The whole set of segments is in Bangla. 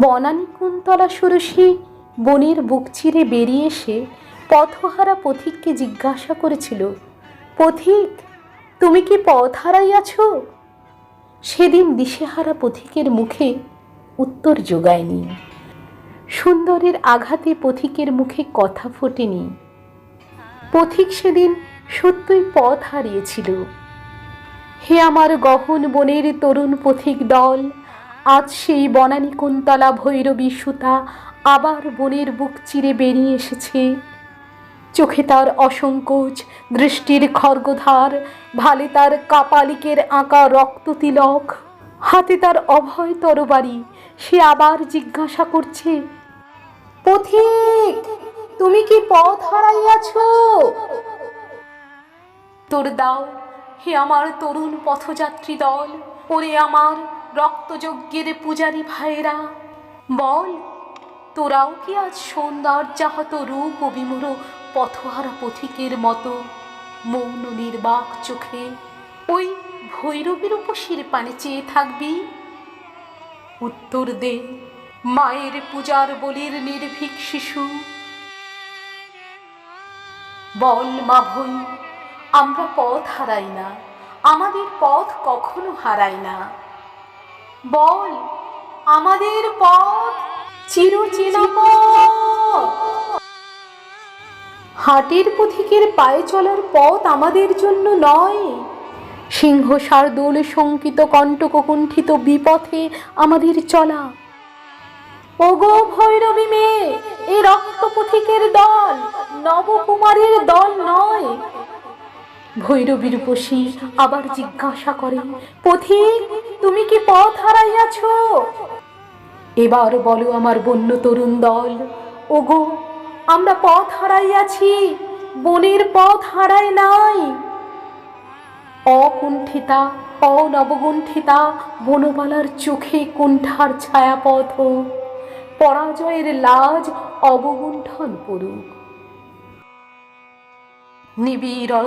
বনানী কুন্তলা ষোড়শী বনের বুক চিরে বেরিয়ে এসে পথহারা পথিককে জিজ্ঞাসা করেছিল, পথিক, তুমি কি পথ হারাইয়াছ সেদিন দিশেহারা পথিকের মুখে উত্তর যোগায়নি। সুন্দরের আঘাতে পথিকের মুখে কথা ফোটেনি। পথিক সেদিন সত্যই পথ হারিয়েছিল। হে আমার গহন বনের তরুণ পথিক দল আজ সেই বনানী কুন্তলা ভৈরবী সুতা আবার বনের বুক চিরে বেরিয়ে এসেছে। চোখে তার অসংকোচ, দৃষ্টির খর্গধার, ভালে তার কাপালিকের আঁকা রক্ত তিলক। হাতে তার অভয় তরবারি, সে আবার জিজ্ঞাসা করছে, পথিক, তুমি কি পথ হারাইয়াছ? তোর দাও, হে আমার তরুণ পথযাত্রী দল, ওরে আমার রক্তযজ্ঞের পূজারী ভাইরা বল, তোরাও কি আজ সৌন্দর্যাহত রূপ ও বিমূঢ় পথহারা পথিকের মতো মৌন নির্বাক চোখে ওই ভৈরবীর উপশির পানে চেয়ে থাকবি? উত্তর দে, মায়ের পূজার বলির নির্ভীক শিশু। বল, মা ভই আমরা পথ হারাই না, আমাদের পথ কখনো হারাই না। বল, আমাদের পথ চিরচেনা হাটের পথিকের পায়ে চলার পথ আমাদের জন্য নয়। সিংহ শার্দুল শঙ্কিত কণ্ঠকুণ্ঠিত বিপথে আমাদের চলা। ওগো ভৈরবী মেয়ে, এ রক্তপথিকের দল নবকুমারের দল নয়। ভৈরবীর বসি আবার জিজ্ঞাসা করে, পথিক, তুমি কি পথ হারাইয়াছ? এবার বলো আমার বন্য তরুণ দল, ওগো, আমরা পথ হারাইয়াছি, বনের পথ হারায় নাই। অকুণ্ঠিতা, অনবগুণ্ঠিতা, বনবালার চোখে কুণ্ঠার ছায়াপথ, পরাজয়ের লাজ অবগুণ্ঠন পড়ুক। নিবিড়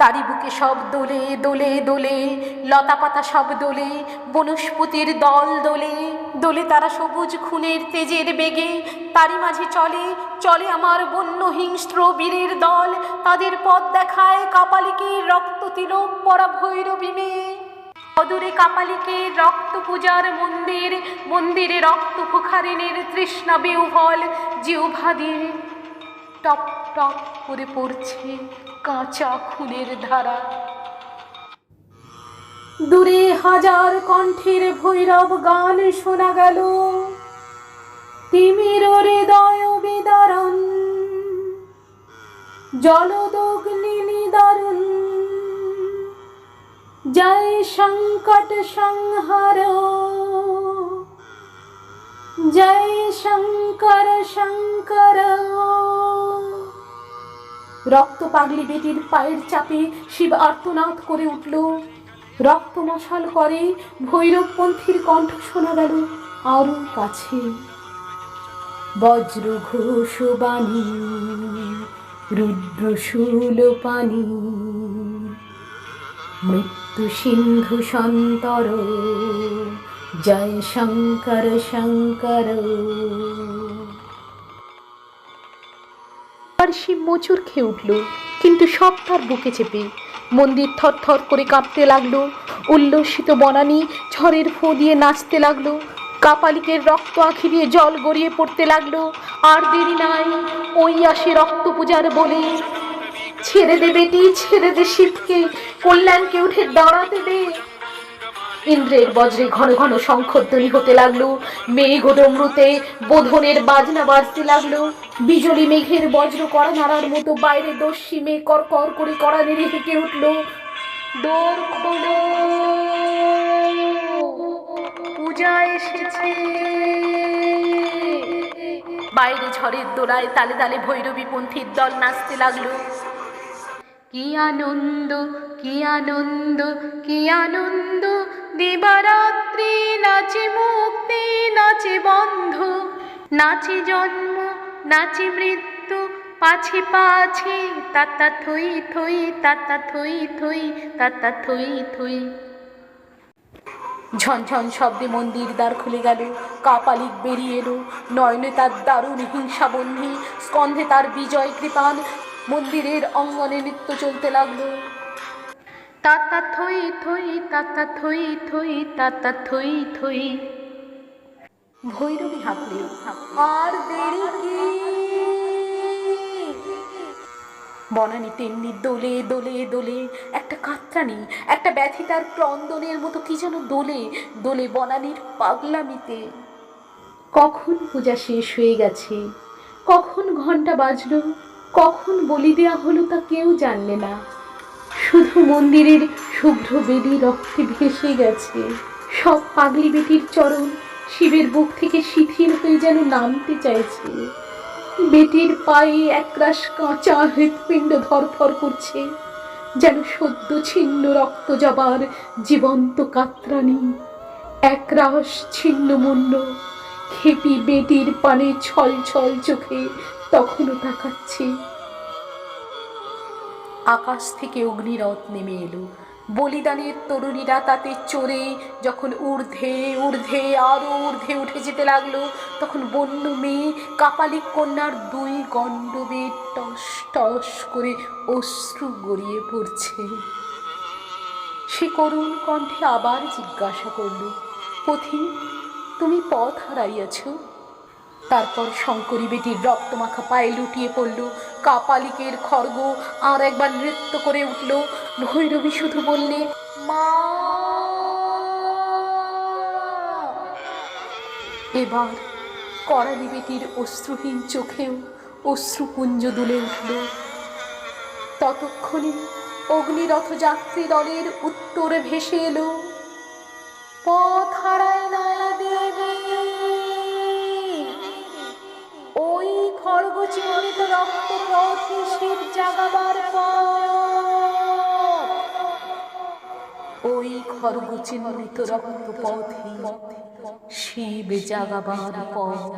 তারি বুকে সব দোলে দোলে দোলে লতা পাতা সব দোলে, বনস্পতির দল দোলে দোলে তারা সবুজ খুনের তেজের বেগে তারি মাঝে চলে চলে আমার বন্য হিংস্র বীরের দল, তাদের পথ দেখায় কাপালিকে রক্ত তিলক পরা ভৈরবী মেয়ে। অদূরে কাপালিকে রক্ত পূজার মন্দির, মন্দিরে রক্ত ফুখারিনের তৃষ্ণা বেউহল জিউভা দিয়ে টপ টপ করে পড়ছে কাঁচা খুনের ধারা। দূরে হাজার কণ্ঠের ভৈরব গান শোনা গেল। তিমির হৃদয় বিদারণ, জলদগ্নি নিদারুণ। জয় সংকট সংহার, জয় শঙ্কর শঙ্কর। রক্ত পাগলি বেটির পায়ের চাপে শিব আর্তনাদ করে উঠল। রক্ত মশাল করে ভৈরবপন্থীর কণ্ঠ শোনা গেল আরও কাছে। বজ্র ঘোষ বাণী রুদ্র শূল পানি মৃত্যু সিন্ধু সন্তর জয় শঙ্কর শঙ্কর। মোচুর খেয়ে উঠল, কিন্তু সব তার বুকে চেপে। মন্দির থর থর করে কাঁপতে লাগল, উল্লসিত বনানী ঝড়ের ফোঁ দিয়ে নাচতে লাগল, কাপালিকের রক্ত আঁখি দিয়ে জল গড়িয়ে পড়তে লাগল। আর দেরি নাই, ওই আসে রক্ত পূজার বলে। ছেড়ে দে বেটি, ছেড়ে দে শিবকে, কল্যাণকে উঠে দাঁড়াতে দে। ইন্দ্রের বজ্রে ঘন ঘন শঙ্খধ্বনি হতে লাগল। মেঘ ডমরুতে বোধনের বাজনা বাজতে লাগল। বিজলি মেঘের বজ্র করা নাড়ার মতো বাইরে দস্যি মেঘ কর কর করে কড়া নেড়ে হেঁকে উঠল। দোর পূজা এসেছে। বাইরে ঝড়ের দোলায় তালে তালে ভৈরবী পন্থীর দল নাচতে লাগল। কি আনন্দ কি আনন্দ কি আনন্দ। দিবারাত্রি নাচে মুক্তি, নাচে বন্ধ, নাচি জন্ম, নাচে মৃত্যু, পাছে পাছে, তাতা থই থই, তাতা থই থই, তাতা থই থই। ঝনঝন শব্দে মন্দির দ্বার খুলে গেল, কাপালিক বেরিয়ে এলো, নয়নে তার দারুণ হিংসাবন্ধী স্কন্ধে তার বিজয় কৃপান, মন্দিরের অঙ্গনে নৃত্য চলতে লাগল। তাতা থই থই তাতা থই থই তাতা থই থই। ভৈরবী হাঁকলে আর দেরি কি? বনানি তেমনি দোলে দোলে দোলে একটা কাত্রানি একটা ব্যথিতার ক্রন্দনের মতো কি যেন দোলে দোলে বনানির পাগলামিতে। কখন পূজা শেষ হয়ে গেছে? কখন ঘণ্টা বাজলো? কখন বলি দেয়া হলো তা কেউ জানলে না। শুধু মন্দিরের শুভ্র বেদি রক্তে ভেসে গেছে। সব পাগলি বেটির চরণ শিবের বুক থেকে শিথিল হয়ে যেন নামতে চাইছে। বেটির পায়ে একরাশ কাঁচা হৃৎপিণ্ড ধরফর করছে, যেন সদ্য ছিন্ন রক্ত জবার জীবন্ত কাতরানি। একরাশ ছিন্ন মুন্ড খেপি বেটির পানে ছল ছল চোখে তখনও তাকাচ্ছে। আকাশ থেকে অগ্নিরথ নেমে এলো। বলিদানের তরুণীরা তাতে চড়ে যখন ঊর্ধ্বে ঊর্ধ্বে আরও ঊর্ধ্বে উঠে যেতে লাগল, তখন বন্য মেয়ে কাপালিক কন্যার দুই গণ্ডবে টস টস করে অশ্রু গড়িয়ে পড়ছে। সে করুণ কণ্ঠে আবার জিজ্ঞাসা করল পথিক তুমি পথ হারাইয়াছ? তারপর শঙ্করী বেটির রক্তমাখা পায়ে লুটিয়ে পড়ল। কাপালিকের খর্গ আর একবার নৃত্য করে উঠল। ভৈরবী শুধু বললে, মা! এবার করালি বেটির অশ্রুহীন চোখেও অশ্রুপুঞ্জ দুলে উঠল। ততক্ষণে অগ্নিরথ যাত্রী দলের উত্তরে ভেসে এলো। পথ হারায় চিহ্নিত রক্ত পথে শিব জাগাবার ওই খড়গ চিহ্নিত রক্ত পথে শিব জাগাবার পথ।